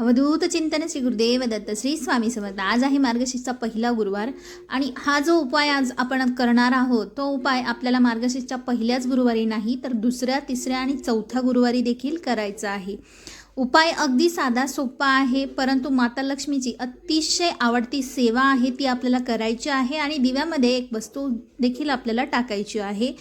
अवधूत चिंतन श्री गुरुदेव दत्त श्री स्वामी समर्थ. आज आहे मार्गशीर्षचा पहिला गुरुवार आणि हा जो उपाय आज आपण करणार आहोत तो उपाय आपल्याला मार्गशीर्षच्या पहिल्याच गुरुवारी नाही तर दुसऱ्या तिसऱ्या आणि चौथ्या गुरुवारी देखील करायचा आहे. उपाय अगदी साधा सोपा आहे परंतु माता लक्ष्मीची अतिशय आवडती सेवा आहे ती आपल्याला करायची आहे आणि दिव्यामध्ये एक वस्तू देखील आपल्याला टाकायची आहे.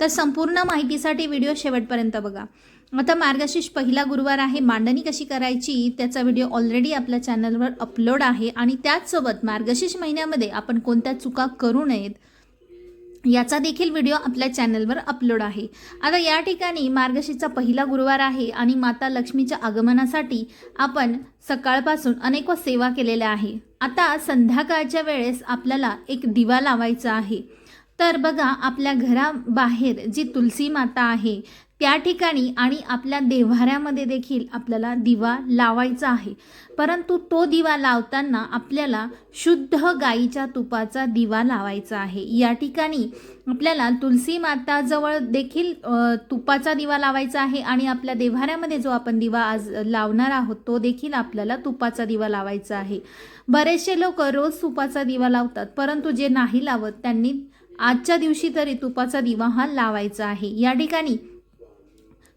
तर संपूर्ण माहितीसाठी व्हिडिओ शेवटपर्यंत बघा. आता मार्गशीर्ष पहिला गुरुवार आहे. मांडणी कशी करायची? त्याचा व्हिडिओ ऑलरेडी आपल्या चॅनलवर अपलोड आहे. आणि त्याचसोबत मार्गशीर्ष महिन्यामध्ये आपण कोणत्या चुका करू नयेत याचा देखील व्हिडिओ आपल्या चॅनलवर अपलोड आहे. आता या ठिकाणी मार्गशीर्षचा पहिला गुरुवार आहे आणि माता लक्ष्मीच्या आगमनासाठी आपण सकाळपासून अनेक सेवा केलेल्या आहे. आता संध्याकाळच्या वेळेस आपल्याला एक दिवा लावायचा आहे. तर बघा आपल्या घराबाहेर जी तुलसी माता आहे त्या ठिकाणी आणि आपल्या देव्हाऱ्यामध्ये देखील आपल्याला दिवा लावायचा आहे. परंतु तो दिवा लावताना आपल्याला शुद्ध गाईच्या तुपाचा दिवा लावायचा आहे. या ठिकाणी आपल्याला तुलसी माताजवळ देखील तुपाचा दिवा लावायचा आहे आणि आपल्या देव्हाऱ्यामध्ये जो आपण दिवा आज लावणार आहोत तो देखील आपल्याला तुपाचा दिवा लावायचा आहे. बरेचसे लोक रोज तुपाचा दिवा लावतात परंतु जे नाही लावत त्यांनी आजच्या दिवशी तरी तुपाचा दिवा हा लावायचा आहे. या ठिकाणी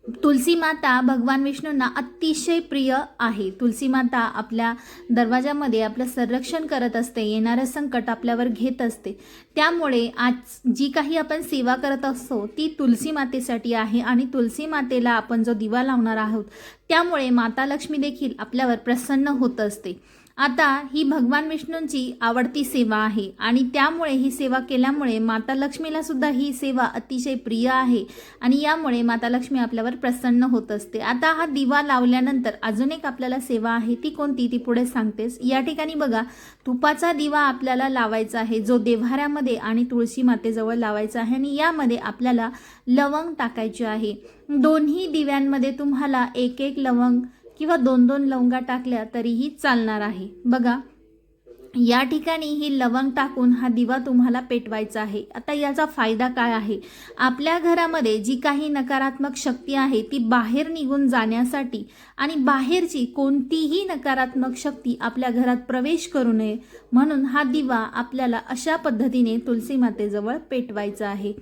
तुलसी माता भगवान विष्णूंना अतिशय प्रिय आहे. तुलसी माता आपल्या दरवाजामध्ये आपलं संरक्षण करत असते येणारं संकट आपल्यावर घेत असते. त्यामुळे आज जी काही आपण सेवा करत असतो ती तुलसी मातेसाठी आहे आणि तुलसी मातेला आपण जो दिवा लावणार आहोत त्यामुळे माता लक्ष्मी देखील आपल्यावर प्रसन्न होत असते. आता ही भगवान विष्णूंची आवडती सेवा आहे आणि त्यामुळे ही सेवा केल्यामुळे माता लक्ष्मीला सुद्धा ही सेवा अतिशय प्रिय आहे आणि यामुळे माता लक्ष्मी आपल्यावर प्रसन्न होत असते. आता हा दिवा लावल्यानंतर अजून एक आपल्याला सेवा आहे. ती कोणती? ती पुढे सांगतेस या ठिकाणी बघा तुपाचा दिवा आपल्याला लावायचा आहे जो देव्हाऱ्यामध्ये आणि तुळशी मातेजवळ लावायचा आहे आणि यामध्ये आपल्याला लवंग टाकायचे आहे. दोन्ही दिव्यांमध्ये तुम्हाला एक एक लवंग किंवा दोन दोन लवंगा टाकल्या तरीही चालणार आहे. बघा या ठिकाणी ही लवंग टाकून हा दिवा तुम्हाला पेटवायचा आहे. आता याचा फायदा काय आहे? आपल्या घरामध्ये जी काही नकारात्मक शक्ती आहे ती बाहेर निघून जाण्यासाठी आणि बाहेरची कोणतीही नकारात्मक शक्ती आपल्या घरात प्रवेश करू नये म्हणून हा दिवा आपल्याला अशा पद्धतीने तुलसी मातेजवळ पेटवायचा आहे.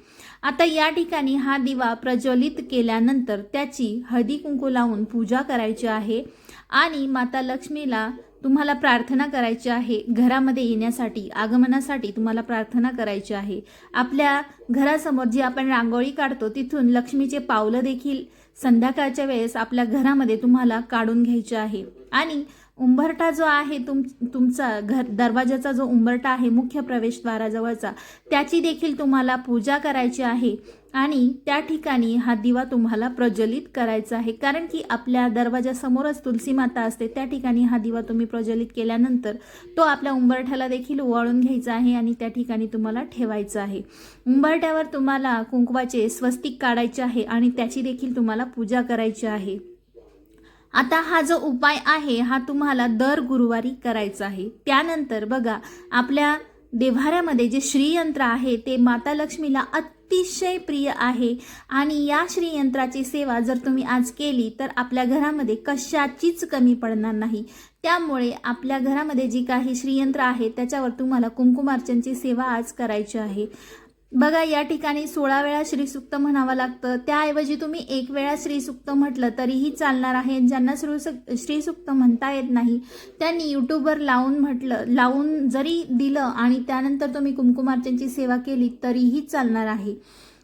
आता या ठिकाणी हा दिवा प्रज्वलित केल्यानंतर त्याची हळदी कुंकू लावून पूजा करायची आहे आणि माता लक्ष्मीला तुम्हाला प्रार्थना करायची आहे घरामध्ये येण्यासाठी आगमनासाठी तुम्हाला प्रार्थना करायची आहे. आपल्या घरासमोर जी आपण रांगोळी काढतो तिथून लक्ष्मीचे पावलं देखील संध्याकाळच्या वेळेस आपल्या घरामध्ये तुम्हाला काढून घ्यायचे आहे. आणि उंबरठा जो आहे तुम तुमचा घर दरवाजाचा जो उंबरठा आहे मुख्य प्रवेशद्वाराजवळचा त्याची देखील तुम्हाला पूजा करायची आहे. आणि त्या ठिकाणी हा दिवा तुम्हाला प्रज्वलित करायचा आहे. कारण की आपल्या दरवाजासमोरच तुलसी माता असते त्या ठिकाणी हा दिवा तुम्ही प्रज्वलित केल्यानंतर तो आपल्या उंबरठ्याला देखील ओवाळून घ्यायचा आहे आणि त्या ठिकाणी तुम्हाला ठेवायचा आहे. उंबरठ्यावर तुम्हाला कुंकवाचे स्वस्तिक काढायचे आहे आणि त्याची देखील तुम्हाला पूजा करायची आहे. आता हा जो उपाय आहे हा तुम्हाला दर गुरुवारी करायचा आहे. त्यानंतर बघा आपल्या देव्हाऱ्यामध्ये जे श्रीयंत्र आहे ते माता लक्ष्मीला अतिशय प्रिय आहे. आणि या श्रीयंत्राची सेवा जर तुम्ही आज केली तर आपल्या घरामध्ये कशाचीच कमी पडणार नाही. त्यामुळे आपल्या घरामध्ये जी काही श्रीयंत्र आहे त्याच्यावर तुम्हाला कुंकुमार्चनची सेवा आज करायची आहे. बघा या ठिकाणी सोळा वेळा श्रीसुक्त म्हणावं लागतं. त्याऐवजी तुम्ही एक वेळा श्रीसुक्त म्हटलं तरीही चालणार आहे. ज्यांना श्री श्रीसुक्त म्हणता येत नाही त्यांनी यूट्यूबवर लावून म्हटलं लावून जरी दिलं आणि त्यानंतर तुम्ही कुमकुमार्चनची सेवा केली तरीही चालणार आहे.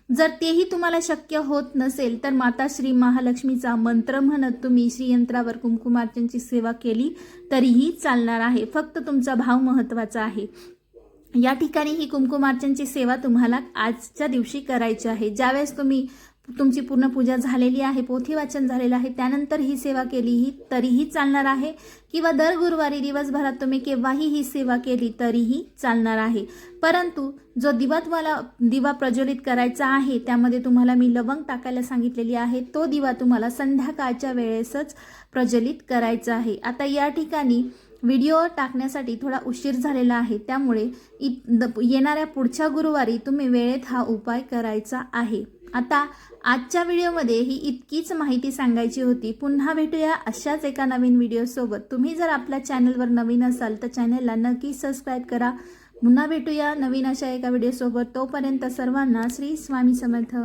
जर तेही तुम्हाला शक्य होत नसेल तर माता श्री महालक्ष्मीचा मंत्र म्हणत तुम्ही श्रीयंत्रावर कुमकुमार्चनची सेवा केली तरीही चालणार आहे. फक्त तुमचा भाव महत्त्वाचा आहे. या ठिकाणी ही कुंकुमार्चनची सेवा तुम्हाला आजच्या दिवशी करायची आहे. ज्यावेळेस तुम्ही तुमची पूर्ण पूजा झालेली आहे पोथी वाचन झालेलं आहे त्यानंतर ही सेवा केली ही तरीही चालणार आहे. किंवा दर गुरुवारी दिवसभरात तुम्ही केव्हाही ही सेवा केली तरीही चालणार आहे. परंतु जो दिवा तुम्हाला दिवा प्रज्वलित करायचा आहे त्यामध्ये तुम्हाला मी लवंग टाकायला सांगितलेली आहे तो दिवा तुम्हाला संध्याकाळच्या वेळेसच प्रज्वलित करायचा आहे. आता या ठिकाणी व्हिडिओ टाकण्यासाठी थोडा उशीर झालेला आहे. त्यामुळे इ द- येणाऱ्या पुढच्या गुरुवारी तुम्ही वेळेत हा उपाय करायचा आहे. आता आजच्या व्हिडिओमध्ये ही इतकीच माहिती सांगायची होती. पुन्हा भेटूया अशाच एका नवीन व्हिडिओसोबत. तुम्ही जर आपल्या चॅनलवर नवीन असाल तर चॅनलला नक्की सबस्क्राईब करा. पुन्हा भेटूया नवीन अशा एका व्हिडिओसोबत. तोपर्यंत सर्वांना श्री स्वामी समर्थ.